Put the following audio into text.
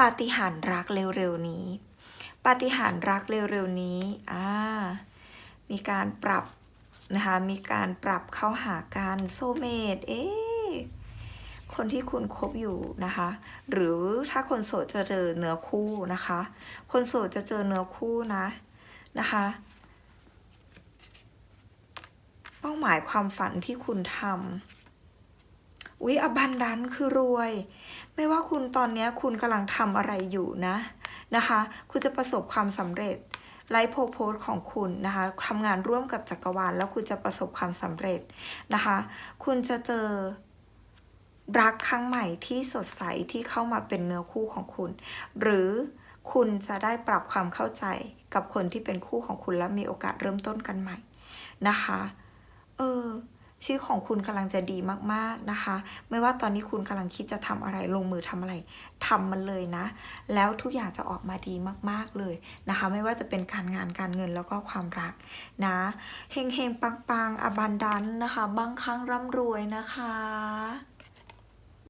ปาฏิหาริย์รักเร็วๆนี้ ปาฏิหาริย์รักเร็วๆนี้อ่ามีการปรับนะคะมีการปรับเข้าหากันโซเมตเอ๊คนที่คุณคบอยู่นะคะ หรือถ้าคนโสดจะเจอเนื้อคู่นะคะ คนโสดจะเจอเนื้อคู่นะนะคะเป้าหมายความฝันที่คุณทำ อุ๊ยอบันดันคือรวย ไม่ว่าคุณตอนนี้คุณกำลังทำอะไรอยู่นะนะคะ คุณจะประสบความสำเร็จไลฟ์โพโพสของคุณนะคะทำงานร่วมกับจักรวาลแล้วคุณจะประสบความสำเร็จนะคะ คุณจะเจอรักครั้งใหม่ที่สดใสที่เข้ามาเป็นเนื้อคู่ของคุณ หรือคุณจะได้ปรับความเข้าใจกับคนที่เป็นคู่ของคุณและมีโอกาสเริ่มต้นกันใหม่นะคะ เออ ชีวิตของคุณกำลังจะดีมากๆนะคะ ไม่ว่าตอนนี้คุณกำลังคิดจะทำอะไรลงมือทำอะไรทำมันเลยนะ แล้วทุกอย่างจะออกมาดีมากๆเลยนะคะ ไม่ว่าจะเป็นการงานการเงินแล้วก็ความรักนะเฮงเฮงปังปังอบันดันนะคะบางครั้งร่ำรวยนะคะ